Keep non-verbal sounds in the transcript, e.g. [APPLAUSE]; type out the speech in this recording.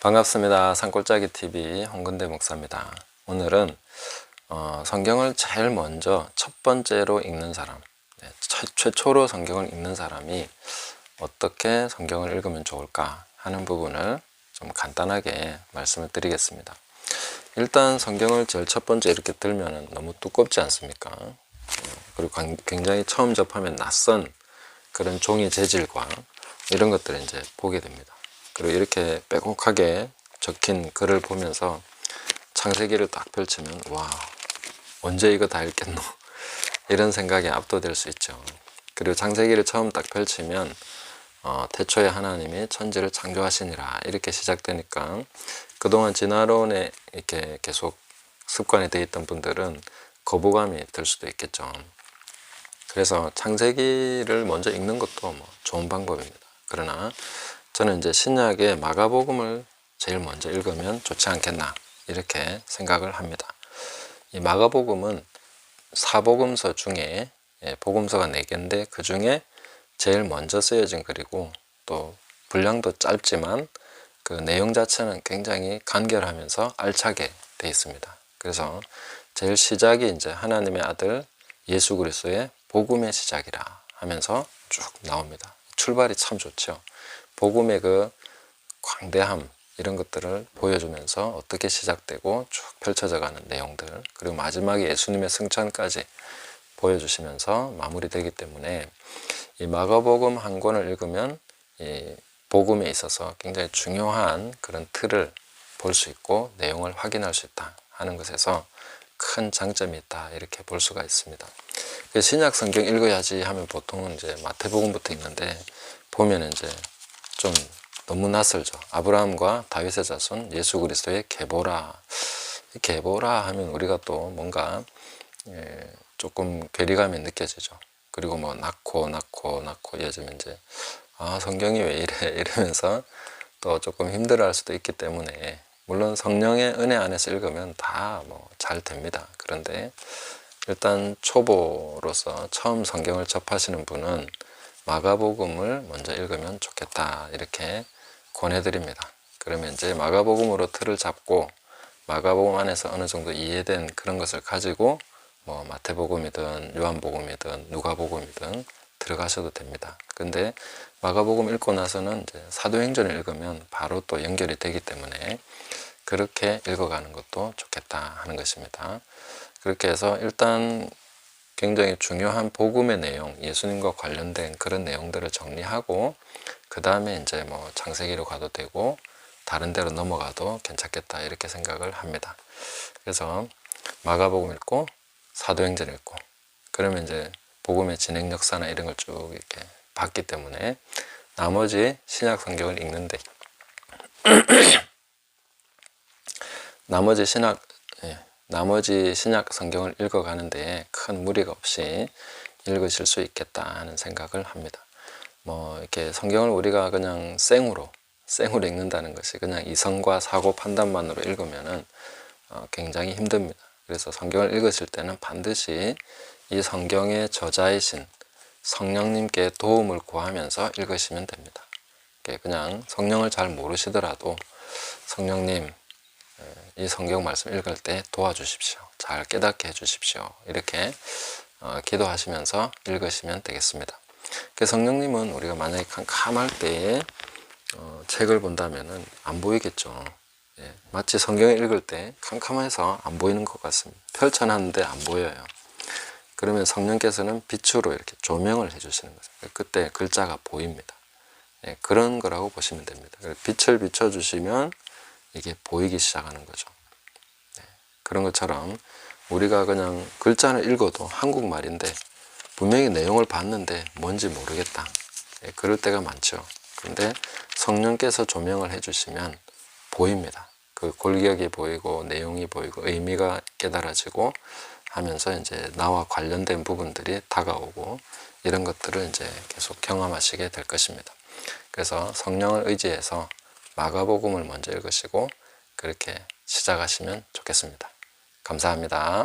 반갑습니다. 산골짜기 TV 홍근대 목사입니다. 오늘은 어, 성경을 제일 먼저 첫 번째로 읽는 사람, 네, 최, 최초로 성경을 읽는 사람이 어떻게 성경을 읽으면 좋을까 하는 부분을 좀 간단하게 말씀을 드리겠습니다. 일단 성경을 제일 첫 번째 이렇게 들면 너무 두껍지 않습니까? 어, 그리고 관- 굉장히 처음 접하면 낯선 그런 종이 재질과 이런 것들을 이제 보게 됩니다. 그리고 이렇게 빼곡하게 적힌 글을 보면서 창세기를 딱 펼치면 와 언제 이거 다 읽겠노 [LAUGHS] 이런 생각에 압도될 수 있죠. 그리고 창세기를 처음 딱 펼치면 어, 태초에 하나님이 천지를 창조하시니라 이렇게 시작되니까 그동안 진화론에 이렇게 계속 습관이 되어 있던 분들은 거부감이 들 수도 있겠죠. 그래서 창세기를 먼저 읽는 것도 뭐 좋은 방법입니다. 그러나 저는 이제 신약의 마가복음을 제일 먼저 읽으면 좋지 않겠나 이렇게 생각을 합니다. 이 마가복음은 사복음서 중에 예, 복음서가 4개인데 그 중에 제일 먼저 쓰여진 글이고 또 분량도 짧지만 그 내용 자체는 굉장히 간결하면서 알차게 돼 있습니다. 그래서 제일 시작이 이제 하나님의 아들 예수 그리스도의 복음의 시작이라 하면서 쭉 나옵니다. 출발이 참 좋죠. 복음의 그 광대함 이런 것들을 보여주면서 어떻게 시작되고 쭉 펼쳐져 가는 내용들 그리고 마지막에 예수님의 승천까지 보여주시면서 마무리되기 때문에 이 마가복음 한 권을 읽으면 이 복음에 있어서 굉장히 중요한 그런 틀을 볼 수 있고 내용을 확인할 수 있다 하는 것에서 큰 장점이 있다 이렇게 볼 수가 있습니다. 그 신약 성경 읽어야지 하면 보통은 이제 마태복음부터 읽는데 보면 이제 좀 너무 낯설죠. 아브라함과 다윗의 자손 예수 그리스도의 계보라. 이 계보라 하면 우리가 또 뭔가 예, 조금 괴리감이 느껴지죠. 그리고 뭐 낳고 낳고 낳고 요즘 이제 아 성경이 왜 이래 [LAUGHS] 이러면서 또 조금 힘들어할 수도 있기 때문에 물론 성령의 은혜 안에서 읽으면 다 뭐 잘 됩니다. 그런데 일단 초보로서 처음 성경을 접하시는 분은 마가복음을 먼저 읽으면 좋겠다 이렇게 권해드립니다. 그러면 이제 마가복음으로 틀을 잡고 마가복음 안에서 어느 정도 이해된 그런 것을 가지고 뭐 마태복음이든 요한복음이든 누가복음이든 들어가셔도 됩니다. 근데 마가복음 읽고 나서는 이제 사도행전을 읽으면 바로 또 연결이 되기 때문에 그렇게 읽어가는 것도 좋겠다 하는 것입니다. 그렇게 해서 일단 굉장히 중요한 복음의 내용, 예수님과 관련된 그런 내용들을 정리하고 그 다음에 이제 뭐 창세기로 가도 되고 다른 데로 넘어가도 괜찮겠다 이렇게 생각을 합니다. 그래서 마가복음 읽고 사도행전 읽고 그러면 이제 복음의 진행 역사나 이런 걸 쭉 이렇게 봤기 때문에 나머지 신약 성경을 읽는데 [CLEARS THROAT] 나머지 신약 예, 나머지 신약 성경을 읽어가는데 큰 무리가 없이 읽으실 수 있겠다 하는 생각을 합니다. 뭐 이렇게 성경을 우리가 그냥 생으로 생으로 읽는다는 것이 그냥 이성과 사고 판단만으로 읽으면은 어, 굉장히 힘듭니다. 그래서 성경을 읽으실 때는 반드시 이 성경의 저자이신 성령님께 도움을 구하면서 읽으시면 됩니다. 그냥 성령을 잘 모르시더라도 성령님 이 성경 말씀 읽을 때 도와주십시오. 잘 깨닫게 해주십시오. 이렇게 어, 기도하시면서 읽으시면 되겠습니다. 그 성령님은 우리가 만약에 캄캄할 때에 어, 책을 본다면은 안 보이겠죠. 예, 마치 성경을 읽을 때 캄캄해서 안 보이는 것 같습니다. 펼쳐놨는데 안 보여요. 그러면 성령께서는 빛으로 이렇게 조명을 해주시는 거죠. 그때 글자가 보입니다. 예, 그런 거라고 보시면 됩니다. 빛을 비춰주시면 이게 보이기 시작하는 거죠. 네, 그런 것처럼 우리가 그냥 글자를 읽어도 한국말인데 분명히 내용을 봤는데 뭔지 모르겠다. 네, 그럴 때가 많죠. 근데 성령께서 조명을 해주시면 보입니다. 그 골격이 보이고 내용이 보이고 의미가 깨달아지고 하면서 이제 나와 관련된 부분들이 다가오고 이런 것들을 이제 계속 경험하시게 될 것입니다. 그래서 성령을 의지해서 마가복음을 먼저 읽으시고 그렇게 시작하시면 좋겠습니다. 감사합니다.